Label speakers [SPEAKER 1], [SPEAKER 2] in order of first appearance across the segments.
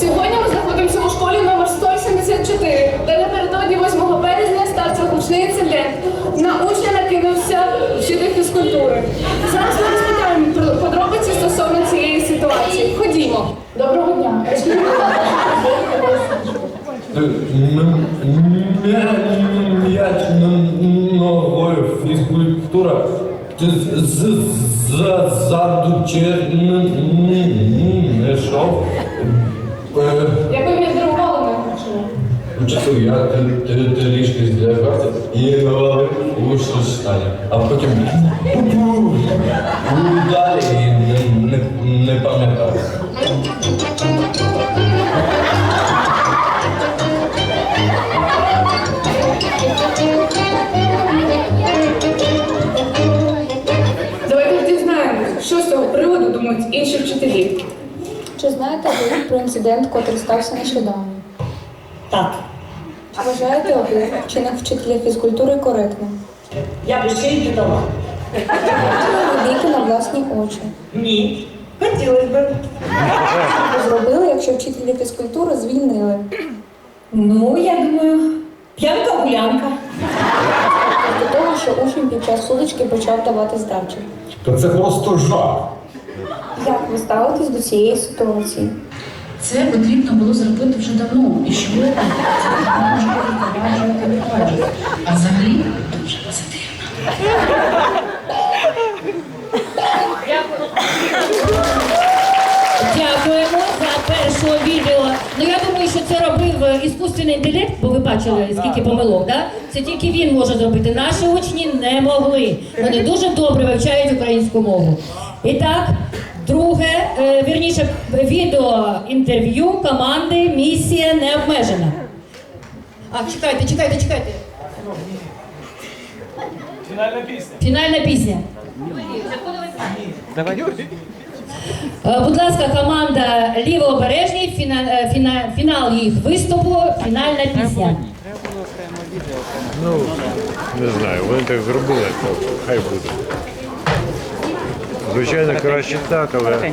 [SPEAKER 1] Сьогодні ми знаходимося у школі номер 174, де напередодні 8 березня стався гучний інцидент. На учня накинувся вчитель фізкультури. Зараз ми розпитаємо подробиці стосовно цієї ситуації. Ходімо. Доброго дня.
[SPEAKER 2] Фізкультура ззаду чи не йшов.
[SPEAKER 1] Як ви відреагували на навчання?
[SPEAKER 2] Часу я трішки злякався і говорив у стані. а потім
[SPEAKER 3] Знаєте про інцидент, котрий стався нещодавно?
[SPEAKER 4] Так,
[SPEAKER 3] вважаєте ви вчинок вчителя фізкультури коректним?
[SPEAKER 4] я би ще й додала.
[SPEAKER 3] Ви віки на власні очі.
[SPEAKER 4] Ні. Хотілося б.
[SPEAKER 3] Що ви зробили, якщо вчителя фізкультури звільнили?
[SPEAKER 4] Ну, я думаю, п'янка гулянка.
[SPEAKER 3] До того, що учень під час судочки почав давати здачі.
[SPEAKER 2] Та це просто жах.
[SPEAKER 3] Як ви ставитесь до цієї ситуації?
[SPEAKER 5] Це потрібно було зробити вже давно. І що це може впроваджувати, впроваджувати. А взагалі дуже позитивно.
[SPEAKER 6] Дякуємо за першого відео. Ну я думаю, що це робив е, іскусственний інтелект, бо ви бачили, скільки помилок, да? Це тільки він може зробити. Наші учні не могли. Вони дуже добре вивчають українську мову. І так, друге, е, вірніше, відео інтерв'ю команди Місія не обмежена. А, чекайте, чекайте, чекайте. Фінальна пісня. Фінальна пісня. Е, Будь ласка, команда Лівообережні, фіна, е, фіна, фінал їх виступу, фінальна пісня.
[SPEAKER 7] Ну, не знаю, вони так зробили, то хай буде. Звичайно, краще так, але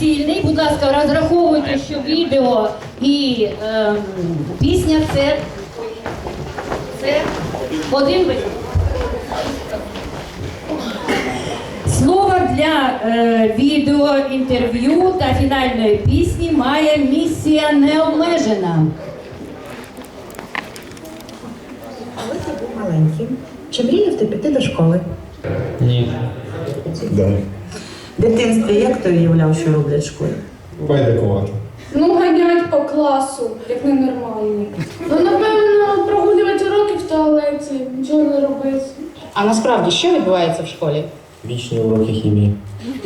[SPEAKER 6] виступ цільний. Будь ласка, розраховуйте, що відео і ем, пісня це, це один виступ. Слово для е, відео, інтерв'ю та фінальної пісні має місія необмежена.
[SPEAKER 8] Коли ти був маленьким, чи мріяв ти піти до школи?
[SPEAKER 2] Ні. Да.
[SPEAKER 8] В дитинстві як ти уявляв, що роблять в школі?
[SPEAKER 2] Байдикувати.
[SPEAKER 1] Ну, ганять по класу, як ненормальні. Ну, напевно, прогулювати уроки в туалеті, нічого не робити.
[SPEAKER 3] А насправді що відбувається в школі?
[SPEAKER 2] Вічні уроки хімії.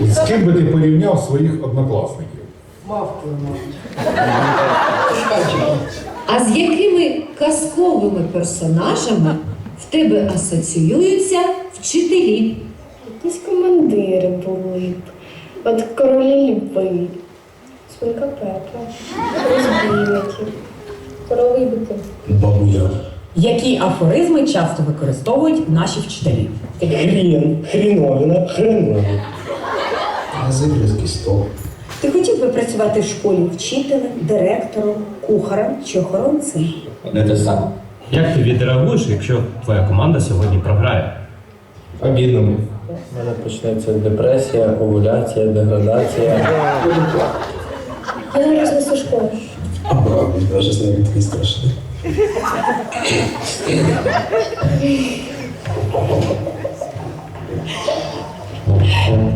[SPEAKER 9] З ким би ти порівняв своїх однокласників?
[SPEAKER 10] А з якими казковими персонажами в тебе асоціюються вчителі?
[SPEAKER 1] Якісь командири були б. От королі ліпи, свинка Пепа, розбійники, короли бити.
[SPEAKER 2] Бабуя.
[SPEAKER 8] Які афоризми часто використовують наші вчителі?
[SPEAKER 2] Хрін, хріновина, хреновина. Газиблівський стол.
[SPEAKER 8] Ти хотів би працювати в школі вчителем, директором, кухарем чи охоронцем?
[SPEAKER 2] Не те саме.
[SPEAKER 11] Як ти відреагуєш, якщо твоя команда сьогодні програє?
[SPEAKER 2] Обідно. У мене почнеться депресія, овуляція, деградація.
[SPEAKER 1] Я не рознесу школу.
[SPEAKER 2] Навіть не такий страшний.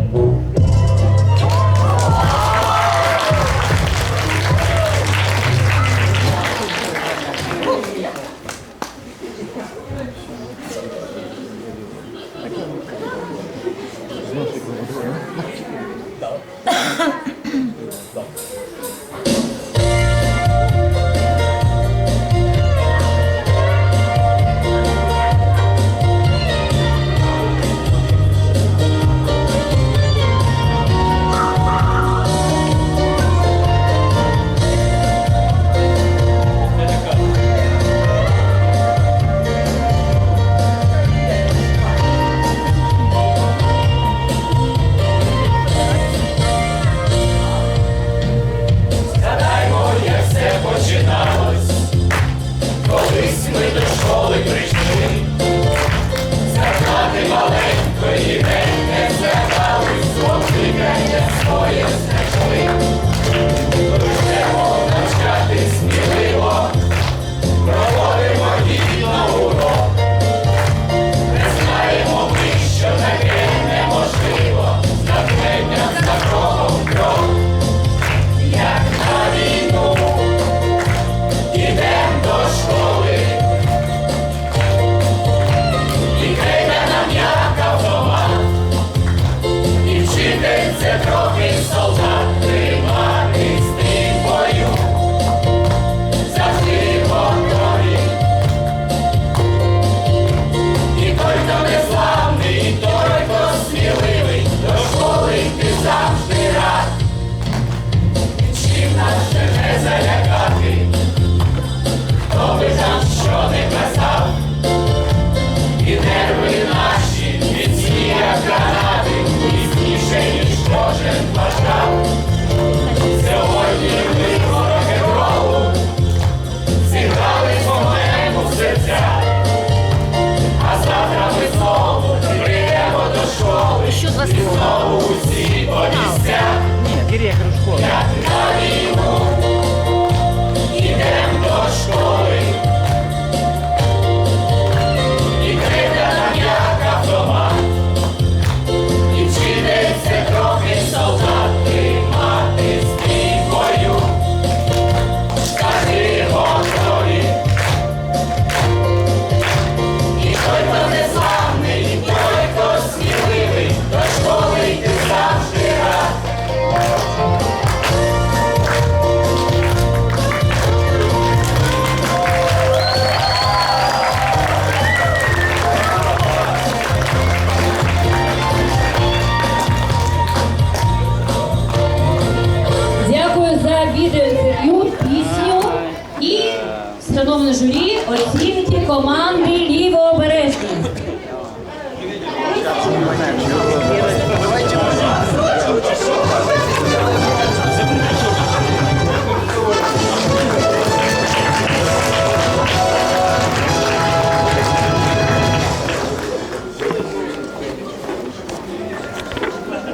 [SPEAKER 2] журі оцінки команди Лівообережні.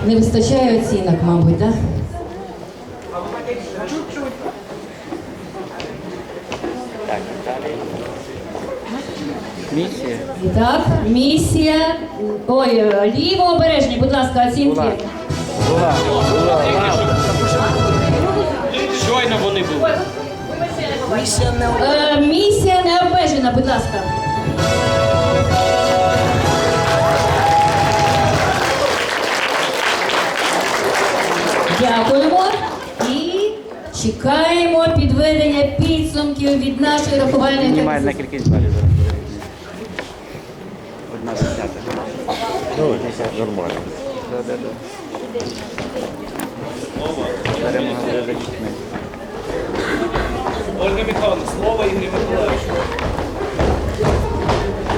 [SPEAKER 6] Не вистачає оцінок, мабуть, так? Да?
[SPEAKER 12] Місія.
[SPEAKER 6] Так, місія. Ой, е, лівообережні, будь ласка, оцінки.
[SPEAKER 12] Була. Була.
[SPEAKER 11] Щойно вони були.
[SPEAKER 6] Е, місія не обмежена, будь ласка. Дякуємо і чекаємо підведення підсумків від нашої рахувальної комісії.
[SPEAKER 12] кількість балів
[SPEAKER 7] Ну, нормально.
[SPEAKER 12] Да, да, да. Беремо.
[SPEAKER 11] Ольга Михайловна, слово Ігорю Миколаївичу.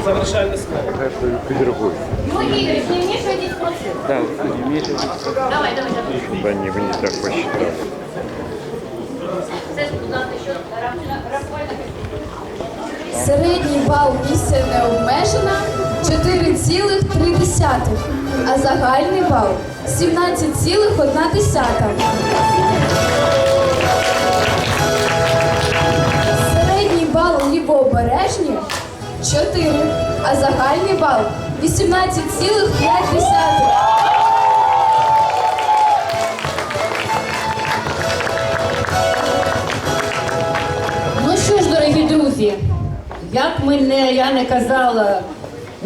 [SPEAKER 11] Завершальне слово.
[SPEAKER 7] Хай підрахуй.
[SPEAKER 6] Ну, Ігор, не вмішуйтесь в процес.
[SPEAKER 12] Так, вмієш.
[SPEAKER 6] Давай, давай, давай.
[SPEAKER 7] Щоб они мені так посчитали.
[SPEAKER 6] Це, будь ласка, що комісія.
[SPEAKER 1] Середній бал місія не обмежена 4,3, а загальний бал 17,1. Середній бал лівообережні 4, а загальний бал 18,5.
[SPEAKER 6] Ну що ж, дорогі друзі, як ми не, я не казала,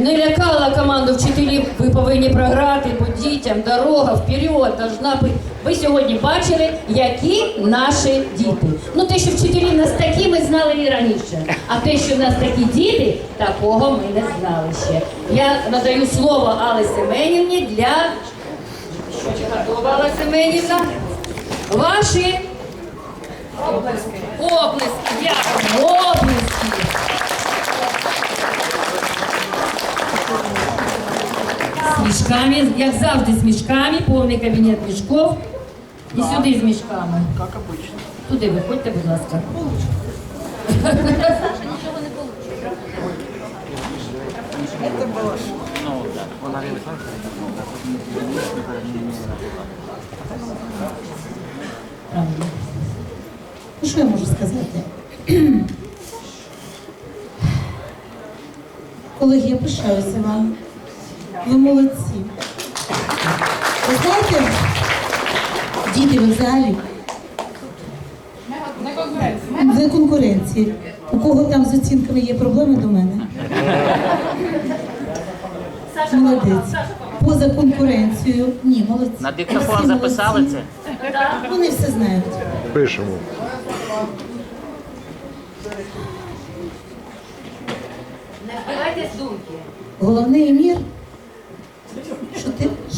[SPEAKER 6] не лякала команду вчителів, ви повинні програти по дітям, дорога вперед, должна бути. Ви сьогодні бачили, які наші діти. Ну те, що вчителі нас такі, ми знали і раніше. А те, що в нас такі діти, такого ми не знали ще. Я надаю слово Аллі Семенівні для що готова Алла Семенівна? Ваші Оплески. Оплески, дякую. Оплески. З мішками, як завжди, з мішками, повний кабінет мішков. І сюди з мішками. Як обично. Туди виходьте, будь ласка.
[SPEAKER 12] Ну, так. Вона не.
[SPEAKER 4] Правильно. Ну, що я можу сказати? Колеги, я пишаюся вам. Ви молодці. Ви знаєте, діти в залі. Не конкуренції. У кого там з оцінками є проблеми до мене? Молодець. Поза конкуренцією. Ні, молодці.
[SPEAKER 12] На диктофон записали це?
[SPEAKER 4] Вони все знають.
[SPEAKER 7] Пишемо.
[SPEAKER 6] Не збирайте з думки.
[SPEAKER 4] Головний мір,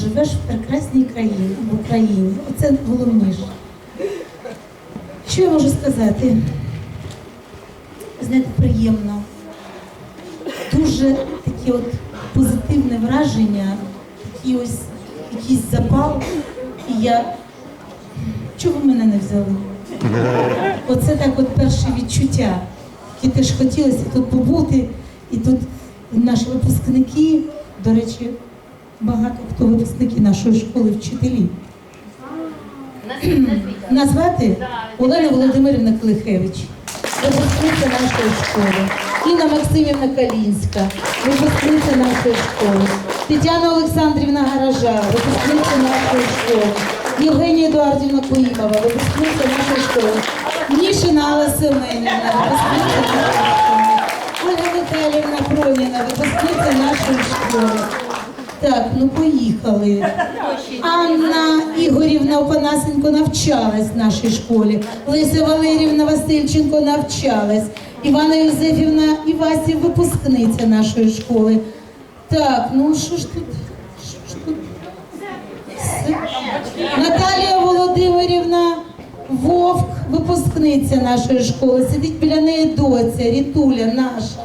[SPEAKER 4] живеш в прекрасній країні, в Україні. Оце головніше. Що я можу сказати? Знаєте, приємно. Дуже таке от позитивне враження, такий ось якийсь запал. І я. Чого мене не взяли? Оце так от перше відчуття, яке теж хотілося тут побути. І тут наші випускники, до речі, багато хто випускники нашої школи, вчителі. Назвати? Олена Володимирівна Клихевич, випускниця нашої школи, Інна Максимівна Калінська, випускниця нашої школи, Тетяна Олександрівна Гаража, випускниця нашої школи, Євгенія Едуардівна Коїмова, випускниця нашої школи, Нішина Алла Семенівна, випускниця нашої школи, Ольга Віталіївна Проніна, випускниця нашої школи. Так, ну поїхали. Анна Ігорівна Опанасенко навчалась в нашій школі. Леся Валерівна Васильченко навчалась. Івана Юзефівна Івасів випускниця нашої школи. Так, ну що ж тут? Наталія Володимирівна Вовк, випускниця нашої школи. Сидить біля неї доця, Рітуля наша.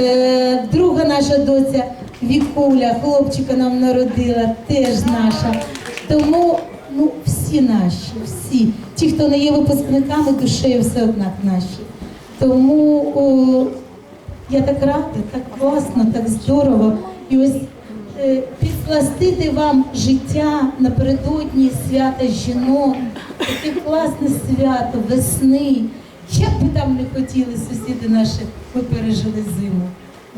[SPEAKER 4] Е, друга наша доця Вікуля, хлопчика нам народила, теж наша. Тому ну, всі наші, всі. Ті, хто не є випускниками, душею все однак наші. Тому о, я так рада, так класно, так здорово. І ось е, підсластити вам життя напередодні свята жінок, таке класне свято весни. Як би там не хотіли сусіди наші, ми пережили зиму.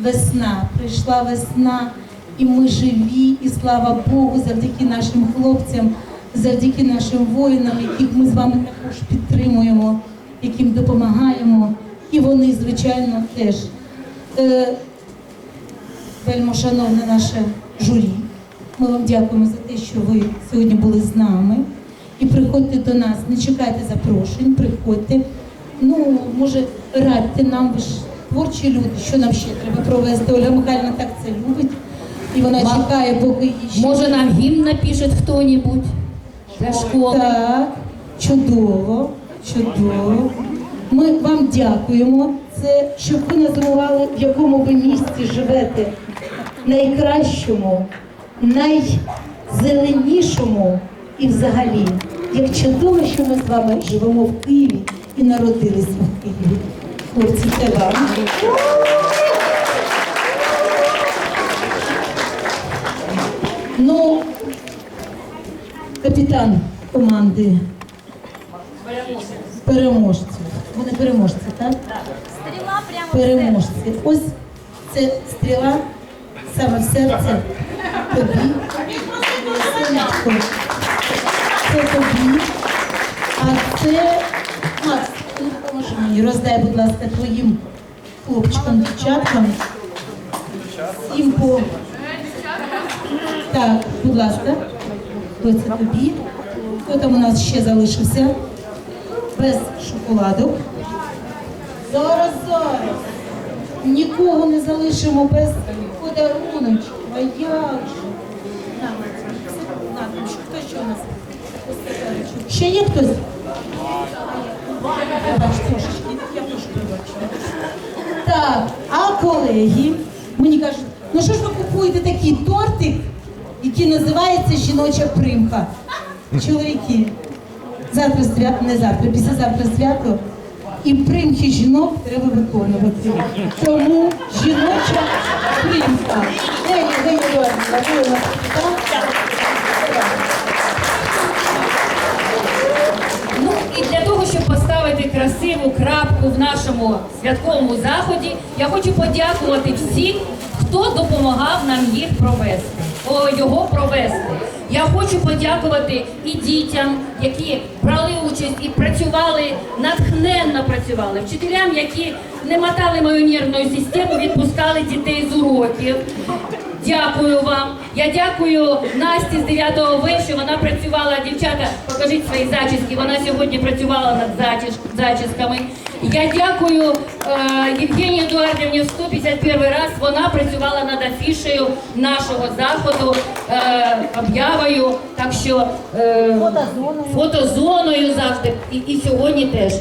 [SPEAKER 4] Весна, прийшла весна, і ми живі, і слава Богу, завдяки нашим хлопцям, завдяки нашим воїнам, яких ми з вами також підтримуємо, яким допомагаємо. І вони, звичайно, теж. Е, Вельмо шановне наше журі, ми вам дякуємо за те, що ви сьогодні були з нами. І приходьте до нас, не чекайте запрошень, приходьте. Ну, може, радьте нам, ви ж творчі люди, що нам ще треба провести. Оля Михайлівна так це любить. І вона
[SPEAKER 6] Ма-
[SPEAKER 4] чекає, поки її ще.
[SPEAKER 6] Може нам гімн напише хто-нибудь для школи?
[SPEAKER 4] Так, чудово, чудово. Ми вам дякуємо. Це щоб ви називали, в якому ви місті живете. Найкращому, найзеленішому і взагалі. Як чудово, що ми з вами живемо в Києві і народилися в Києві. Хлопці, це вам. Ну, капітан команди переможців. Вони переможці, так?
[SPEAKER 13] Стріла прямо
[SPEAKER 4] Переможці. Ось це стріла саме в серце тобі. Це тобі. А це мені, роздай, будь ласка, твоїм хлопчикам, дівчаткам. Їм по. Так, будь ласка, ось це тобі. Хто там у нас ще залишився? Без шоколаду. Зараз, зараз. Нікого не залишимо без подаруночку. А як же? На, що- хто ще у нас? Ще є хтось? Пробач, трошечки, я прошу пробачення. Так, а колеги мені кажуть, ну що ж ви купуєте такий тортик, який називається жіноча примха? Чоловіки, завтра свято, не завтра, післязавтра свято. І примхи жінок треба виконувати. Тому жіноча примха. Дякую, дякую, Едуардівна,
[SPEAKER 6] красиву крапку в нашому святковому заході, я хочу подякувати всім, хто допомагав нам їх провести, о, його провести. Я хочу подякувати і дітям, які брали участь і працювали, натхненно працювали, вчителям, які не мотали мою нервну систему, відпускали дітей з уроків. Дякую вам. Я дякую Насті з 9 В, що вона працювала. Дівчата, покажіть свої зачіски. Вона сьогодні працювала над зачісками. Я дякую е, Євгенії Едуардівні в 151 раз. Вона працювала над афішею нашого заходу, е, об'явою. Так що е, фотозоною завжди і, і сьогодні теж.